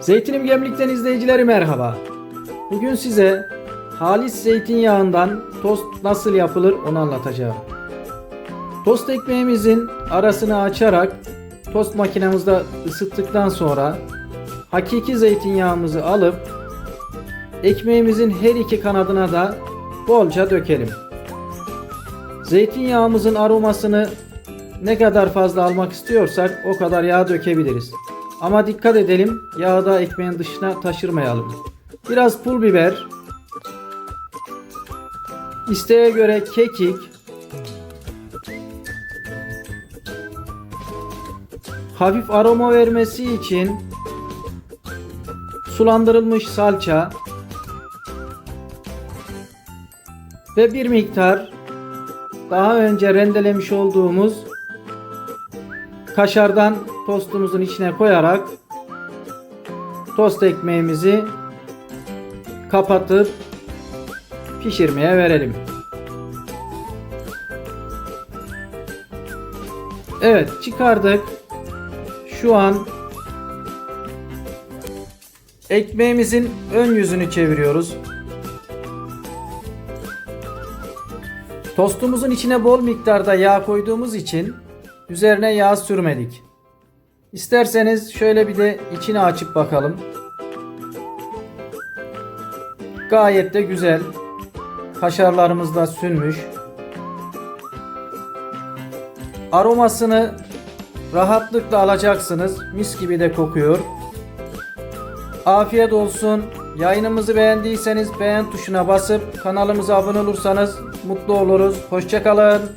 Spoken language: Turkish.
Zeytinim Gemlik'ten izleyicileri merhaba. Bugün size halis zeytinyağından tost nasıl yapılır onu anlatacağım. Tost ekmeğimizin arasını açarak tost makinemizde ısıttıktan sonra hakiki zeytinyağımızı alıp ekmeğimizin her iki kanadına da bolca dökelim. Zeytinyağımızın aromasını ne kadar fazla almak istiyorsak o kadar yağ dökebiliriz. Ama dikkat edelim yağı da ekmeğin dışına taşırmayalım. Biraz pul biber, isteğe göre kekik, hafif aroma vermesi için sulandırılmış salça ve bir miktar daha önce rendelemiş olduğumuz kaşardan tostumuzun içine koyarak tost ekmeğimizi kapatıp pişirmeye verelim. Evet çıkardık. Şu an ekmeğimizin ön yüzünü çeviriyoruz. Tostumuzun içine bol miktarda yağ koyduğumuz için üzerine yağ sürmedik. İsterseniz şöyle bir de içini açıp bakalım. Gayet de güzel. Kaşarlarımız da sünmüş. Aromasını rahatlıkla alacaksınız. Mis gibi de kokuyor. Afiyet olsun. Yayınımızı beğendiyseniz beğen tuşuna basıp kanalımıza abone olursanız mutlu oluruz. Hoşçakalın.